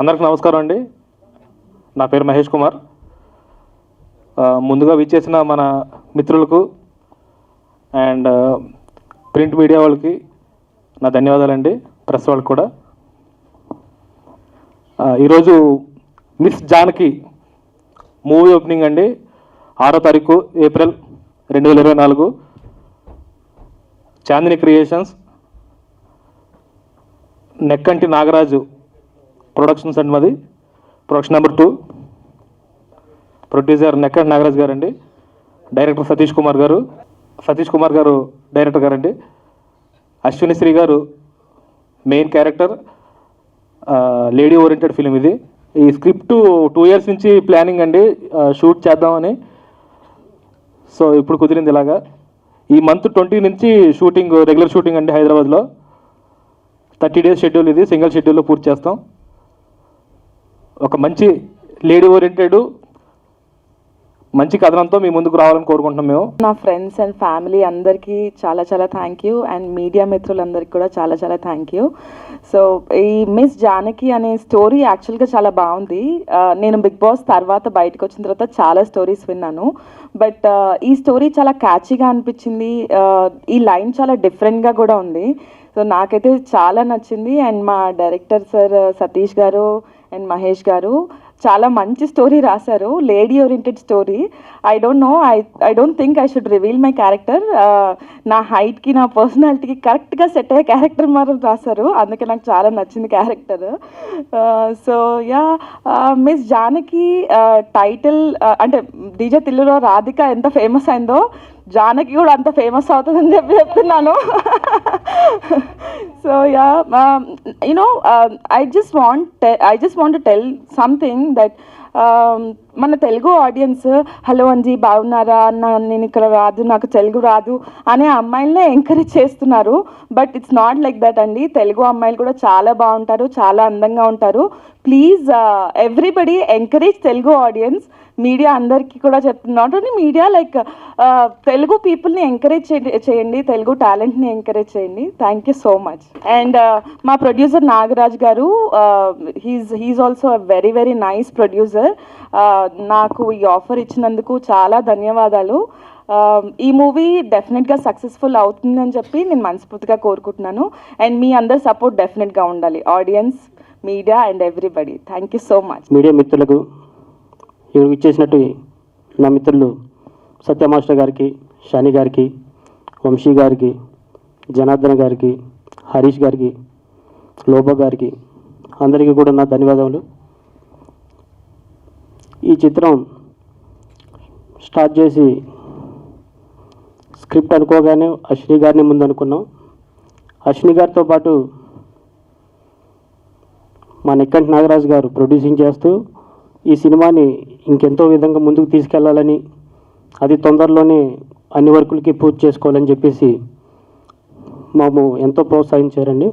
అందరికి నమస్కారం అండి. నా పేరు మహేష్ కుమార్. ముందుగా విచ్చేసిన మన మిత్రులకు అండ్ ప్రింట్ మీడియా వాళ్ళకి నా ధన్యవాదాలండి ప్రెస్ వాళ్ళకి కూడా. ఈరోజు మిస్ జానకి మూవీ ఓపెనింగ్ అండి. ఆరో తారీఖు ఏప్రిల్ రెండు వేల ఇరవై నాలుగు. చాందిని క్రియేషన్స్ నెక్కంటి నాగరాజు ప్రొడక్షన్స్ అండి మాది. Production number two. Producer Nekkanti Nagaraj garu అండి డైరెక్టర్ సతీష్ కుమార్ గారు. సతీష్ కుమార్ గారు డైరెక్టర్ గారండి. Ashwini Sri garu main character. Lady oriented film ఇది. ఈ స్క్రిప్ట్ టూ ఇయర్స్ నుంచి ప్లానింగ్ అండి. షూట్ చేద్దామని. సో ఇప్పుడు కుదిరింది ఇలాగా. ఈ మంత్ ట్వంటీ నుంచి షూటింగ్ రెగ్యులర్ షూటింగ్ అండి హైదరాబాద్లో. థర్టీ డేస్ షెడ్యూల్ ఇది. సింగిల్ షెడ్యూల్లో పూర్తి చేస్తాం. ఒక మంచి లేడీ ఓరియంటెడ్ మంచి కథనంతో మీ ముందుకు రావాలని కోరుకుంటున్నాం మేము. నా ఫ్రెండ్స్ అండ్ ఫ్యామిలీ అందరికీ చాలా చాలా థ్యాంక్ యూ అండ్ మీడియా మిత్రులందరికీ కూడా చాలా చాలా థ్యాంక్ యూ సో ఈ మిస్ జానకి అనే స్టోరీ యాక్చువల్గా చాలా బాగుంది. నేను బిగ్ బాస్ తర్వాత బయటకు వచ్చిన తర్వాత చాలా స్టోరీస్ విన్నాను. బట్ ఈ స్టోరీ చాలా క్యాచీగా అనిపించింది. ఈ లైన్ చాలా డిఫరెంట్గా కూడా ఉంది. సో నాకైతే చాలా నచ్చింది. అండ్ మా డైరెక్టర్ సార్ సతీష్ గారు అండ్ మహేష్ గారు చాలా మంచి స్టోరీ రాశారు lady oriented story. I don't know I I don't think I should reveal my character నా హైట్కి నా పర్సనాలిటీకి కరెక్ట్గా సెట్ అయ్యే క్యారెక్టర్ మాత్రం రాశారు. అందుకే నాకు చాలా నచ్చింది character so yeah miss Janaki title అంటే డీజే తిల్లులో రాధిక ఎంత ఫేమస్ అయిందో జానకి కూడా అంత ఫేమస్ అవుతుందని చెప్పి చెప్తున్నాను. So yeah you know I just want I just want tell something that మన తెలుగు ఆడియన్స్ హలో అంజీ బాగున్నారా? అన్న నేను ఇక్కడ రాదు నాకు తెలుగు రాదు అనే అమ్మాయిలనే ఎంకరేజ్ చేస్తున్నారు. But it's not like that అండి. తెలుగు అమ్మాయిలు కూడా చాలా బాగుంటారు చాలా అందంగా ఉంటారు. Please everybody encourage Telugu audience media అందరికీ కూడా చెప్తున్నా not only media like Telugu పీపుల్ని ఎంకరేజ్ చేయండి తెలుగు టాలెంట్ని ఎంకరేజ్ చేయండి. Thank you so much and మా producer Nagaraj garu he's he's also a very very nice producer నాకు ఈ ఆఫర్ ఇచ్చినందుకు చాలా ధన్యవాదాలు. ఈ మూవీ డెఫినెట్గా సక్సెస్ఫుల్ అవుతుందని చెప్పి నేను మనస్ఫూర్తిగా కోరుకుంటున్నాను. అండ్ మీ అందరి సపోర్ట్ డెఫినెట్గా ఉండాలి. Audience media and everybody. Thank you so much. Media మిత్రులకు ఇక్కడ ఇచ్చేసినట్టు నా మిత్రులు సత్య మాస్టర్ గారికి షాని గారికి వంశీ గారికి జనార్దన్ గారికి హరీష్ గారికి లోబ గారికి అందరికీ కూడా నా ధన్యవాదములు. ఈ చిత్రం స్టార్ట్ చేసి స్క్రిప్ట్ అనుకోగానే అశ్విని గారిని ముందు అనుకున్నాం. అశ్విని గారితో పాటు మా నెక్కంటి నాగరాజు గారు ప్రొడ్యూసింగ్ చేస్తూ ఈ సినిమాని ఇంకెంతో విధంగా ముందుకు తీసుకెళ్ళాలని అది తొందరలోనే అన్ని వర్కులకి పూర్తి చేసుకోవాలని చెప్పేసి మాము ఎంతో ప్రోత్సహించారండి.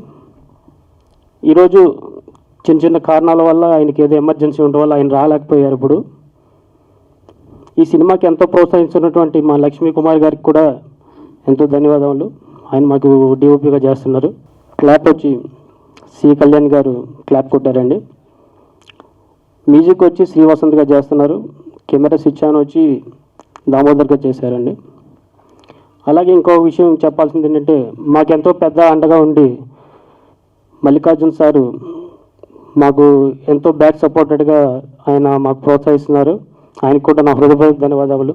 ఈరోజు చిన్న చిన్న కారణాల వల్ల ఆయనకి ఏదో ఎమర్జెన్సీ ఉండడం వల్ల ఆయన రాలేకపోయారు ఇప్పుడు. ఈ సినిమాకి ఎంతో ప్రోత్సహించినటువంటి మా లక్ష్మీ కుమార్ గారికి కూడా ఎంతో ధన్యవాదములు. ఆయన మాకు డిఓపిగా చేస్తున్నారు. క్లాప్ వచ్చి సి కళ్యాణ్ గారు క్లాప్ కొట్టారండి. మ్యూజిక్ వచ్చి శ్రీవసంత్గా చేస్తున్నారు. కెమెరా స్విచ్ ఆన్ వచ్చి దామోదర్గా చేశారండి. అలాగే ఇంకో విషయం చెప్పాల్సింది ఏంటంటే మాకెంతో పెద్ద అండగా ఉండి మల్లికార్జున్ సారు మాకు ఎంతో బ్యాక్ సపోర్టెడ్గా ఆయన మాకు ప్రోత్సహిస్తున్నారు. ఆయనకు కూడా నా హృదయపూర్వక ధన్యవాదాలు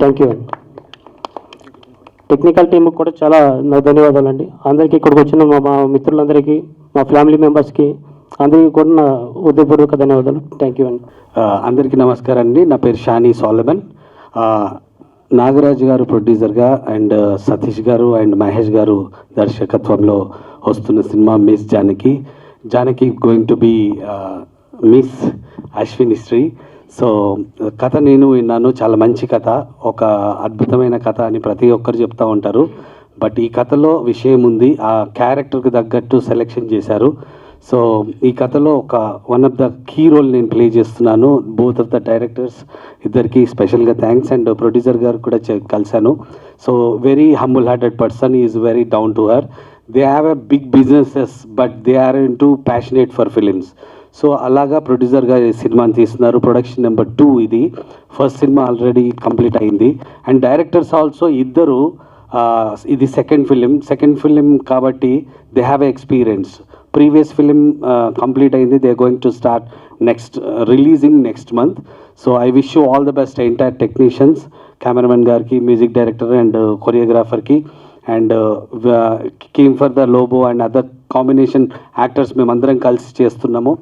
థ్యాంక్ యూ అండి టెక్నికల్ టీంకి కూడా చాలా నా ధన్యవాదాలు అండి అందరికీ ఇక్కడికి వచ్చిన మా మా మిత్రులందరికీ మా ఫ్యామిలీ మెంబర్స్కి అందరికీ కూడా నా హృదయపూర్వక ధన్యవాదాలు. థ్యాంక్ యూ అండి. అందరికీ నమస్కారం అండి నా పేరు షానీ సోలమన్. నాగరాజు గారు ప్రొడ్యూసర్గా అండ్ సతీష్ గారు అండ్ మహేష్ గారు దర్శకత్వంలో వస్తున్న cinema miss Janaki. Janaki going to be miss Ashwini Sri so కథ నేను విన్నాను చాలా మంచి కథ ఒక అద్భుతమైన కథ అని ప్రతి ఒక్కరు చెప్తూ ఉంటారు. బట్ ఈ కథలో విషయం ఉంది ఆ క్యారెక్టర్కి తగ్గట్టు సెలెక్షన్ చేశారు. సో ఈ కథలో ఒక one of the key role నేను ప్లే చేస్తున్నాను బోత్ ఆఫ్ ద డైరెక్టర్స్ ఇద్దరికి స్పెషల్గా థ్యాంక్స్ అండ్ ప్రొడ్యూసర్ గారు కూడా కలిశాను. So very humble hearted person is very down to earth they have a big businesses but they are in too passionate for films so అలాగా ప్రొడ్యూసర్గా సినిమాని తీస్తున్నారు. Production number two ఇది. ఫస్ట్ సినిమా ఆల్రెడీ కంప్లీట్ అయింది. And directors also ఇద్దరు ఇది second film second film కాబట్టి they have experience previous film complete అయింది. They going to start next releasing next month so I wish you all the best entire technicians cameraman గారికి music director and కొరియోగ్రాఫర్కి and team for the Lobo and other combination actors మేమందరం కలిసి చేస్తున్నాము.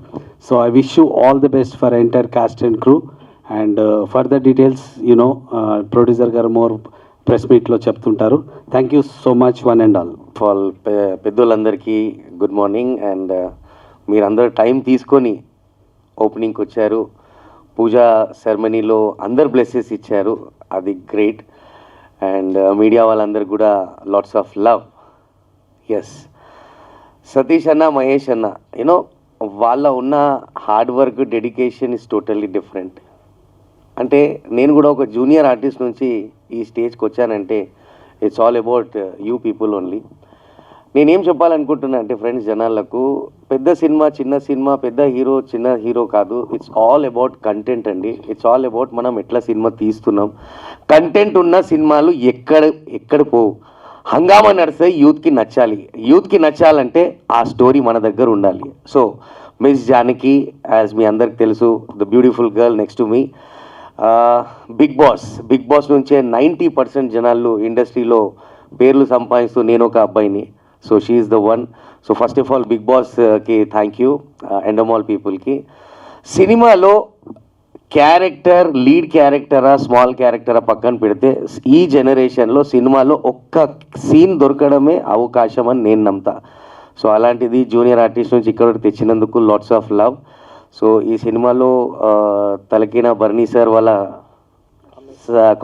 So I wish you all the best for entire cast and crew. And further details you know producer garu more press మీట్లో చెప్తుంటారు. Thank you so much one and all. Fall పెద్దోళ్ళందరికీ good morning and మీరందరూ time తీసుకొని ఓపెనింగ్కి వచ్చారు. పూజా సెరమనీలో అందరు blesses ఇచ్చారు. అది గ్రేట్. అండ్ మీడియా వాళ్ళందరూ కూడా lots of love S Satish అన్న మహేష్ అన్న యూనో వాళ్ళ ఉన్న hard work dedication is totally different అంటే నేను కూడా ఒక జూనియర్ ఆర్టిస్ట్ నుంచి ఈ స్టేజ్కి వచ్చానంటే it's all about you people only నేనేం చెప్పాలనుకుంటున్నా అంటే ఫ్రెండ్స్ జనాలకు పెద్ద సినిమా చిన్న సినిమా పెద్ద హీరో చిన్న హీరో కాదు. ఇట్స్ ఆల్ అబౌట్ కంటెంట్ అండి. ఇట్స్ ఆల్ అబౌట్ మనం ఎట్లా సినిమా తీస్తున్నాం. కంటెంట్ ఉన్న సినిమాలు ఎక్కడ ఎక్కడ పోవు. హంగామా నడిస్తే యూత్కి నచ్చాలి. యూత్కి నచ్చాలంటే ఆ స్టోరీ మన దగ్గర ఉండాలి. సో మిస్ జానకి యాజ్ మీ అందరికి తెలుసు the beautiful girl next to me Big Boss Big Boss నుంచే నైంటీ పర్సెంట్ జనాలు ఇండస్ట్రీలో పేర్లు సంపాదిస్తూ నేను ఒక అబ్బాయిని. So she's the one so first of all Big బాస్కి థ్యాంక్ యూ ఎండమాల్ పీపుల్కి సినిమాలో క్యారెక్టర్ లీడ్ క్యారెక్టరా స్మాల్ క్యారెక్టరా పక్కన పెడితే ఈ జనరేషన్లో సినిమాలో ఒక్క సీన్ దొరకడమే అవకాశం అని నేను నమ్ముతా సో అలాంటిది జూనియర్ ఆర్టిస్ట్ నుంచి ఇక్కడ తెచ్చినందుకు లాట్స్ ఆఫ్ లవ్ సో ఈ సినిమాలో తలకిన బర్నీ సార్ వాళ్ళ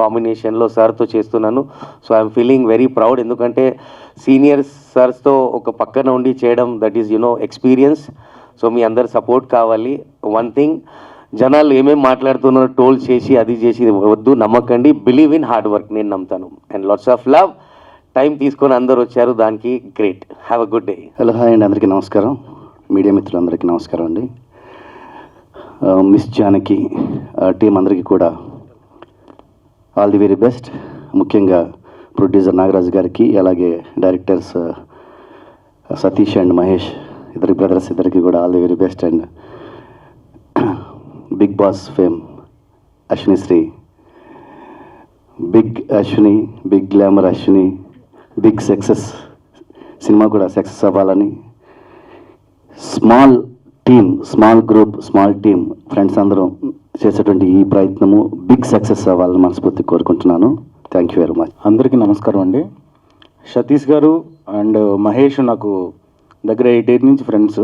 కాంబినేషన్లో సార్తో చేస్తున్నాను. So I'm feeling very proud. ఎందుకంటే సీనియర్ సార్స్తో ఒక పక్కన ఉండి చేయడం that is you know experience. So మీ అందరు సపోర్ట్ కావాలి. వన్ థింగ్ జనాలు ఏమేమి మాట్లాడుతున్నారో టోల్ చేసి అది చేసి వద్దు. నమ్మకండి. Believe in hard work. నేను నమ్ముతాను. And lots of love. Time తీసుకొని అందరు వచ్చారు. దానికి great. Have a good day. Hello hi అండి. అందరికీ నమస్కారం. మీడియా మిత్రులందరికీ నమస్కారం అండి. మిస్ జానకి టీం అందరికీ కూడా ఆల్ ది వెరీ బెస్ట్. ముఖ్యంగా ప్రొడ్యూసర్ నాగరాజు గారికి అలాగే డైరెక్టర్స్ సతీష్ అండ్ మహేష్ ఇద్దరి బ్రదర్స్ ఇద్దరికి కూడా all the very best. And Bigg Boss fame Ashwini Sri. Big Ashwini big glamour Ashwini big success cinema కూడా సక్సెస్ అవ్వాలని. Small team small group small team friends అందరం చేసేటువంటి ఈ ప్రయత్నము బిగ్ సక్సెస్ అవ్వాలని మనస్ఫూర్తి కోరుకుంటున్నాను. థ్యాంక్ యూ వెరీ మచ్ అందరికీ నమస్కారం అండి. సతీష్ గారు అండ్ మహేష్ నాకు దగ్గర ఎయిట్ ఎయిట్ నుంచి ఫ్రెండ్స్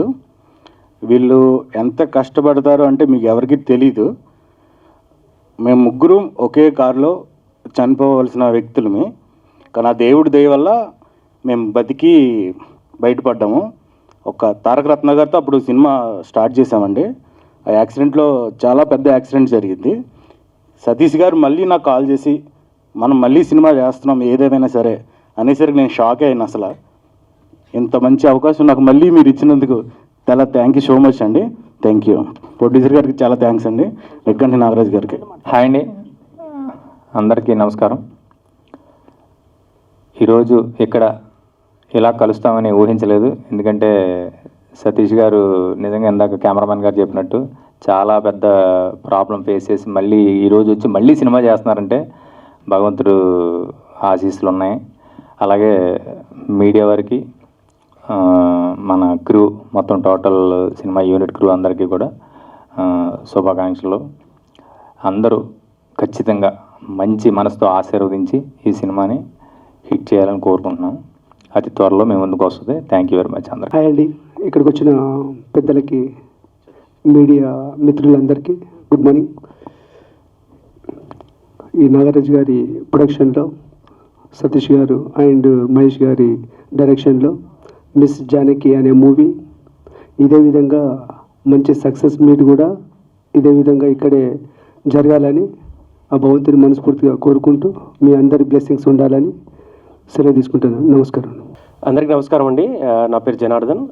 వీళ్ళు ఎంత కష్టపడతారో అంటే మీకు ఎవరికి తెలీదు. మేము ముగ్గురు ఒకే కారులో చనిపోవలసిన వ్యక్తులమే. కానీ ఆ దేవుడి దయ వల్ల మేము బతికి బయటపడ్డాము. ఒక తారక రత్న గారితో అప్పుడు సినిమా స్టార్ట్ చేసామండి ఆ యాక్సిడెంట్లో చాలా పెద్ద యాక్సిడెంట్ జరిగింది. సతీష్ గారు మళ్ళీ నాకు కాల్ చేసి మనం మళ్ళీ సినిమా చేస్తున్నాం ఏదేమైనా సరే అనేసరికి నేను షాక్ అయ్యాను అసలు. ఇంత మంచి అవకాశం నాకు మళ్ళీ మీరు ఇచ్చినందుకు చాలా థ్యాంక్ యూ సో మచ్ అండి. థ్యాంక్ యూ ప్రొడ్యూసర్ గారికి చాలా థ్యాంక్స్ అండి. రెగ్గంటి నాగరాజ్ గారికి. హాయ్ అండి. అందరికీ నమస్కారం. ఈరోజు ఇక్కడ ఇలా కలుస్తామని ఊహించలేదు. ఎందుకంటే సతీష్ గారు నిజంగా ఇందాక కెమెరామెన్ గారు చెప్పినట్టు చాలా పెద్ద ప్రాబ్లం ఫేస్ చేసి మళ్ళీ ఈరోజు వచ్చి మళ్ళీ సినిమా చేస్తున్నారంటే భగవంతుడు ఆశీస్సులు ఉన్నాయి. అలాగే మీడియా వారికి మన క్రూ మొత్తం టోటల్ సినిమా యూనిట్ క్రూ అందరికీ కూడా శుభాకాంక్షలు. అందరూ ఖచ్చితంగా మంచి మనసుతో ఆశీర్వదించి ఈ సినిమాని హిట్ చేయాలని కోరుకుంటున్నాం. అతి త్వరలో మేము ముందుకు వస్తుంది. థ్యాంక్ యూ వెరీ మచ్ అందరికీ. హాయ్ అండి. ఇక్కడికి వచ్చిన పెద్దలకి మీడియా మిత్రులందరికీ గుడ్ మార్నింగ్. ఈ నాగరాజ్ గారి ప్రొడక్షన్లో సతీష్ గారు అండ్ మహేష్ గారి డైరెక్షన్లో మిస్ జానకి అనే మూవీ. ఇదే విధంగా మంచి సక్సెస్ మీట్ కూడా ఇదే విధంగా ఇక్కడే జరగాలని ఆ భగవంతుని మనస్ఫూర్తిగా కోరుకుంటూ మీ అందరి బ్లెస్సింగ్స్ ఉండాలని సెలవు తీసుకుంటున్నాను. నమస్కారం. అందరికీ నమస్కారం అండి. నా పేరు జనార్దన్.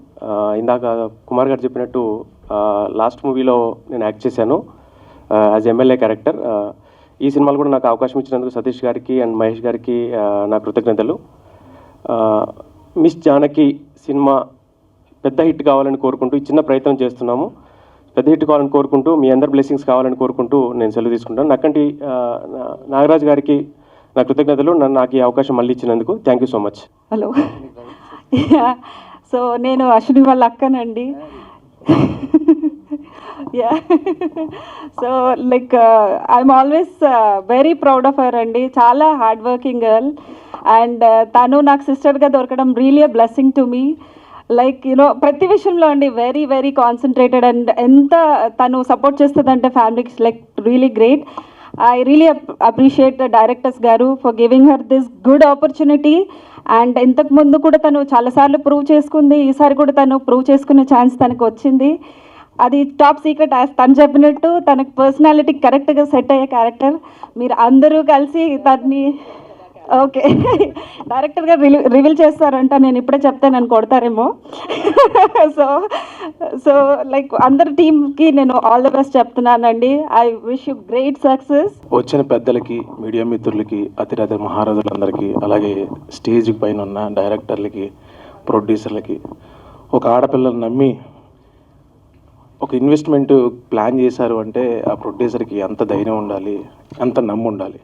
ఇందాక కుమార్ గారు చెప్పినట్టు లాస్ట్ మూవీలో నేను యాక్ట్ చేశాను యాజ్ ఎమ్మెల్యే క్యారెక్టర్. ఈ సినిమాలో కూడా నాకు అవకాశం ఇచ్చినందుకు సతీష్ గారికి అండ్ మహేష్ గారికి నా కృతజ్ఞతలు. మిస్ జానకి సినిమా పెద్ద హిట్ కావాలని కోరుకుంటూ చిన్న ప్రయత్నం చేస్తున్నాము. పెద్ద హిట్ కావాలని కోరుకుంటూ మీ అందరి బ్లెస్సింగ్స్ కావాలని కోరుకుంటూ నేను సెలవు తీసుకుంటాను. నాకంటి నా- నాగరాజ్ గారికి నా కృతజ్ఞతలు. నన్ను నాకు ఈ అవకాశం మళ్ళీ ఇచ్చినందుకు thank you so much hello so నేను అశ్విని వాళ్ళ అక్కనండి. Yeah so like I'm always very proud of her అండి. చాలా హార్డ్ వర్కింగ్ గర్ల్ అండ్ తను నాకు సిస్టర్గా దొరకడం really blessing to me like you know ప్రతి విషయంలో అండి వెరీ వెరీ కాన్సన్ట్రేటెడ్ అండ్ ఎంత తను సపోర్ట్ చేస్తుందంటే ఫ్యామిలీకి like really great I really appreciate the directors గారు for giving her this good opportunity and ఇంతకు ముందు కూడా తను చాలాసార్లు ప్రూవ్ చేసుకుంది. ఈసారి కూడా తను ప్రూవ్ చేసుకునే ఛాన్స్ తనకు వచ్చింది. అది టాప్ సీక్రెట్ తను చెప్పినట్టు తనకు పర్సనాలిటీ కరెక్ట్గా సెట్ అయ్యే క్యారెక్టర్ మీరు అందరూ కలిసి తన్ని ఓకే. డైరెక్టర్గా గారు రివీల్ చేస్తారంట. నేను ఇప్పుడే చెప్తే నన్ను కొడతారేమో. సో సో లైక్ అందరి టీమ్కి నేను ఆల్ ద బెస్ట్ చెప్తున్నానండి. I wish you great success వచ్చిన పెద్దలకి మీడియా మిత్రులకి అతిరథ మహారాజులందరికీ అలాగే స్టేజ్ పైన ఉన్న డైరెక్టర్లకి ప్రొడ్యూసర్లకి ఒక ఆడపిల్లని నమ్మి ఒక ఇన్వెస్ట్మెంట్ ప్లాన్ చేశారు అంటే ఆ ప్రొడ్యూసర్కి ఎంత ధైర్యం ఉండాలి ఎంత నమ్ము ఉండాలి.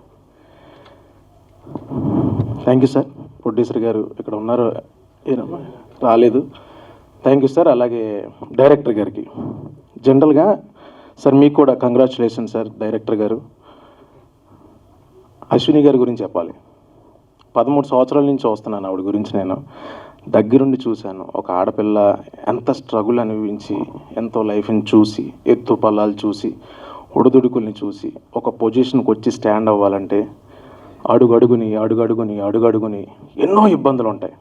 థ్యాంక్ యూ సార్ ప్రొడ్యూసర్ గారు ఇక్కడ ఉన్నారు రాలేదు. థ్యాంక్ యూ సార్ అలాగే డైరెక్టర్ గారికి. జనరల్గా సార్ మీకు కూడా కంగ్రాచులేషన్ సార్ డైరెక్టర్ గారు. అశ్విని గారి గురించి చెప్పాలి. పదమూడు సంవత్సరాల నుంచి వస్తున్నాను ఆవిడ గురించి నేను. దగ్గరుండి చూశాను. ఒక ఆడపిల్ల ఎంత స్ట్రగుల్ అనుభవించి ఎంతో లైఫ్ని చూసి ఎత్తు పల్లాలు చూసి ఉడదుడుకుల్ని చూసి ఒక పొజిషన్కి వచ్చి స్టాండ్ అవ్వాలంటే అడుగడుగుని అడుగడుగుని అడుగడుగుని ఎన్నో ఇబ్బందులు ఉంటాయి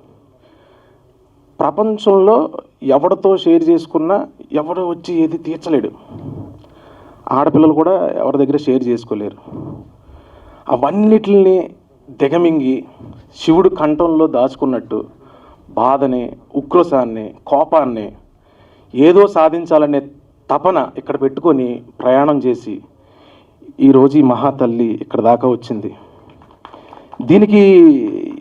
ప్రపంచంలో ఎవరితో షేర్ చేసుకున్నా ఎవడు వచ్చి ఏది తీర్చలేడు. ఆడపిల్లలు కూడా ఎవరి దగ్గర షేర్ చేసుకోలేరు. అవన్నిటిని దిగమింగి శివుడు కంఠంలో దాచుకున్నట్టు బాధని ఉక్రోశాన్ని కోపాన్ని ఏదో సాధించాలనే తపన ఇక్కడ పెట్టుకొని ప్రయాణం చేసి ఈరోజు ఈ మహాతల్లి ఇక్కడ దాకా వచ్చింది. దీనికి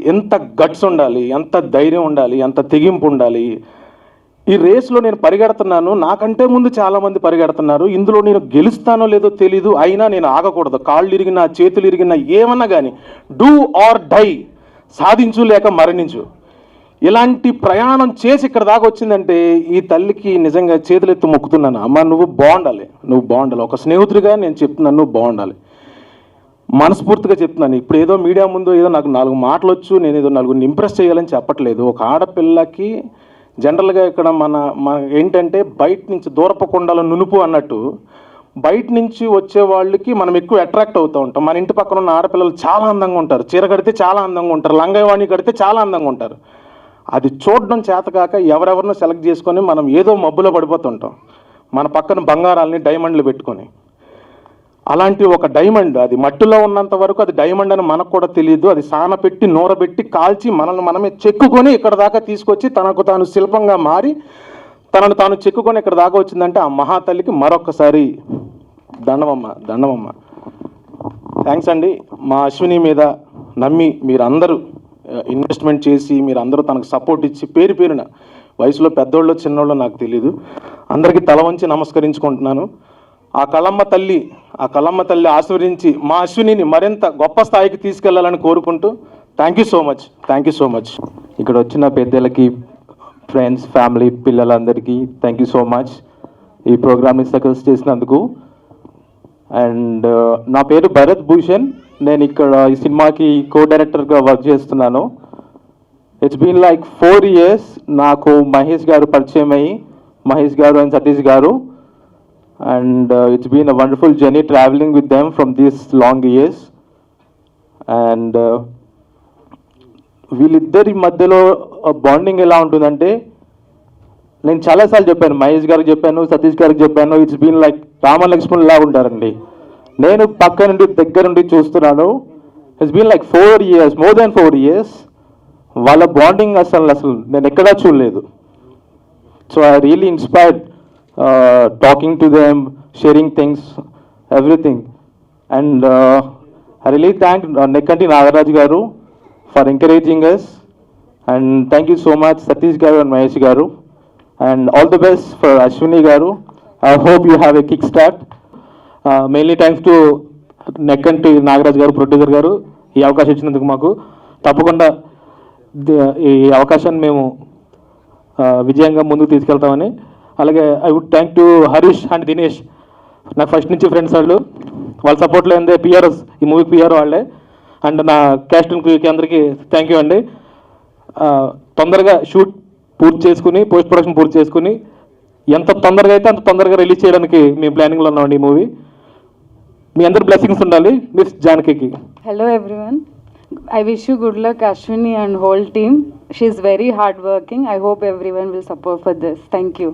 ఎంత గట్స్ ఉండాలి ఎంత ధైర్యం ఉండాలి ఎంత తెగింపు ఉండాలి? ఈ రేస్లో నేను పరిగెడుతున్నాను. నాకంటే ముందు చాలామంది పరిగెడుతున్నారు. ఇందులో నేను గెలుస్తానో లేదో తెలీదు. అయినా నేను ఆగకూడదు. కాళ్ళు ఇరిగినా చేతులు ఇరిగినా ఏమన్నా కానీ డూ ఆర్ డై. సాధించు లేక మరణించు. ఇలాంటి ప్రయాణం చేసి ఇక్కడ దాకా వచ్చిందంటే ఈ తల్లికి నిజంగా చేతులెత్తి మొక్కుతున్నాను. అమ్మ నువ్వు బాగుండాలి. నువ్వు బాగుండాలి. ఒక స్నేహితుడిగా నేను చెప్తున్నాను నువ్వు బాగుండాలి. మనస్ఫూర్తిగా చెప్తున్నాను. ఇప్పుడు ఏదో మీడియా ముందు ఏదో నాకు నాలుగు మాటలు వచ్చు నేను ఏదో నలుగురిని ఇంప్రెస్ చేయాలని చెప్పట్లేదు. ఒక ఆడపిల్లకి జనరల్గా ఇక్కడ మన మన ఏంటంటే బయట నుంచి దూరపకుండాల నునుపు అన్నట్టు బయట నుంచి వచ్చే వాళ్ళకి మనం ఎక్కువ అట్రాక్ట్ అవుతూ ఉంటాం. మన ఇంటి పక్కన ఉన్న ఆడపిల్లలు చాలా అందంగా ఉంటారు. చీర కడితే చాలా అందంగా ఉంటారు. లంగవాణి కడితే చాలా అందంగా ఉంటారు. అది చూడడం చేతకాక ఎవరెవరినో సెలెక్ట్ చేసుకొని మనం ఏదో మబ్బులో పడిపోతుంటాం. మన పక్కన బంగారాలని డైమండ్లు పెట్టుకొని. అలాంటి ఒక డైమండ్ అది మట్టిలో ఉన్నంత వరకు అది డైమండ్ అని మనకు కూడా తెలియదు. అది సాన పెట్టి నూరబెట్టి కాల్చి మనల్ని మనమే చెక్కుకొని ఇక్కడ దాకా తీసుకొచ్చి తనకు తాను శిల్పంగా మారి తనను తాను చెక్కుకొని ఇక్కడ దాకా వచ్చిందంటే ఆ మహాతల్లికి మరొక్కసారి దండమమ్మ దండమమ్మ. థ్యాంక్స్ అండి. మా అశ్విని మీద నమ్మి మీరందరూ ఇన్వెస్ట్మెంట్ చేసి మీరందరూ తనకు సపోర్ట్ ఇచ్చి పేరు పేరున వయసులో పెద్దోళ్ళు చిన్నోళ్ళు నాకు తెలియదు అందరికీ తల వంచి నమస్కరించుకుంటున్నాను. ఆ కళమ్మ తల్లి ఆ కళమ్మ తల్లి ఆశీర్వదించి మా అశ్వినిని మరింత గొప్ప స్థాయికి తీసుకెళ్ళాలని కోరుకుంటూ thank you so much thank you so much ఇక్కడ వచ్చిన పెద్దలకి ఫ్రెండ్స్ ఫ్యామిలీ పిల్లలందరికీ థ్యాంక్ యూ సో మచ్ ఈ ప్రోగ్రామ్ని సక్సెస్ చేసినందుకు. అండ్ uh, నా పేరు భరత్ భూషణ్. నేను ఇక్కడ ఈ సినిమాకి కో డైరెక్టర్గా వర్క్ చేస్తున్నాను. It's been like four years నాకు మహేష్ గారు పరిచయం అయ్యి మహేష్ గారు అండ్ సతీష్ గారు and it's been a wonderful journey travelling with them from these long years and వీళ్ళిద్దరి మధ్యలో బాండింగ్ ఎలా ఉంటుందంటే నేను చాలాసార్లు చెప్పాను మహేష్ గారికి చెప్పాను సతీష్ గారికి చెప్పాను it's been like Rama Lakshman లా ఉంటారండి. నేను పక్క నుండి దగ్గర నుండి చూస్తున్నాను. It's been like four years more than four years వాళ్ళ బాండింగ్ అసలు అసలు నేను ఎక్కడా చూడలేదు. So I really inspired talking to them, sharing things, everything. And uh, I really thank uh, Nekkanti Nagaraj Garu for encouraging us. And thank you so much, Satish Garu and Mahesh Garu. And all the best for Ashwini Garu. I hope you have a kickstart. Uh, mainly thanks to Nekkanti Nagaraj గారు producer గారు ఈ అవకాశం ఇచ్చినందుకు మాకు తప్పకుండా ఈ అవకాశాన్ని మేము విజయంగా ముందుకు తీసుకెళ్తామని అలాగే I would thank to Harish and Dinesh. నాకు ఫస్ట్ నుంచి ఫ్రెండ్స్ వాళ్ళు. వాళ్ళ సపోర్ట్లో ఏందే పిఆర్ఎస్ ఈ మూవీకి పిఆర్ వాళ్ళే. అండ్ నా క్యాస్టింగ్ క్రూకి అందరికీ థ్యాంక్ యూ అండి. తొందరగా షూట్ పూర్తి చేసుకుని పోస్ట్ ప్రొడక్షన్ పూర్తి చేసుకుని ఎంత తొందరగా అయితే అంత తొందరగా రిలీజ్ చేయడానికి మేము ప్లానింగ్లో ఉన్నామండి ఈ మూవీ మీ అందరు బ్లెస్సింగ్స్ ఉండాలి miss Janaki Hello everyone. I wish good good luck, and whole team team. Very hard working I hope everyone will support for this thank you